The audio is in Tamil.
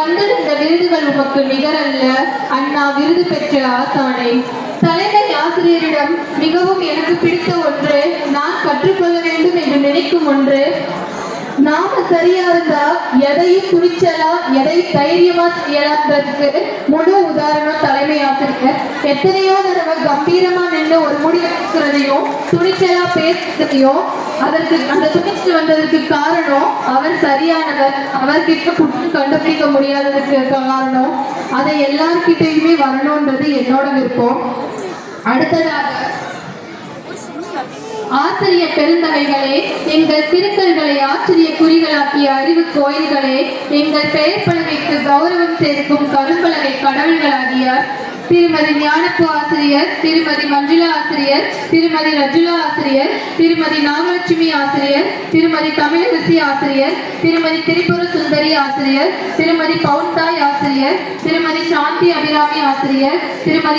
வந்திருந்த விருதுகள் உமக்கு நிகரல்ல. அண்ணா விருது பெற்ற ஆசானே. தலைமை ஆசிரியரிடம் மிகவும் எனக்கு பிடித்த ஒன்று நான் கற்றுக்கொள்ள வேண்டும் என்று நினைக்கும் ஒன்று. நாம சரியா இருந்தா எதையும் துணிச்சலா எதை தைரியமா செய்யலான்றதுக்கு முழு உதாரணம் தலைமை ஆசிரியர். எத்தனையோ அவர் கம்பீரமா நின்று ஒரு முடிவெடுக்கிறதையும் துணிச்சலா பேசுறதையும் அதற்கு அந்த துணிச்சல் வந்ததுக்கு காரணம் அவர் சரியானவர். அவர்கிட்ட குற்றம் கண்டுபிடிக்க முடியாததுக்கு காரணம் அதை எல்லார்கிட்டையுமே வரணும்ன்றது என்னோட விருப்பம். அடுத்ததாக ஆசிரிய பெருந்தகைகளே எங்கள் திருக்கல்களை ஆச்சரிய குறிகளாக்கிய அறிவு கோயில்களே எங்கள் பெயர் பலகைக்கு கௌரவம் சேர்க்கும் கரும்பலகை கடவுள்களாகிய திருமதி ஞானப்பு ஆசிரியர் திருமதி மஞ்சுளா ஆசிரியர் திருமதி ரஜுலா ஆசிரியர் திருமதி நாகலட்சுமி ஆசிரியர் திருமதி தமிழரசி ஆசிரியர் திருமதி திரிபுர சுந்தரி ஆசிரியர் திருமதி பவுன்தாய் ஆசிரியர் திருமதி சாந்தி அபிராமி ஆசிரியர் திருமதி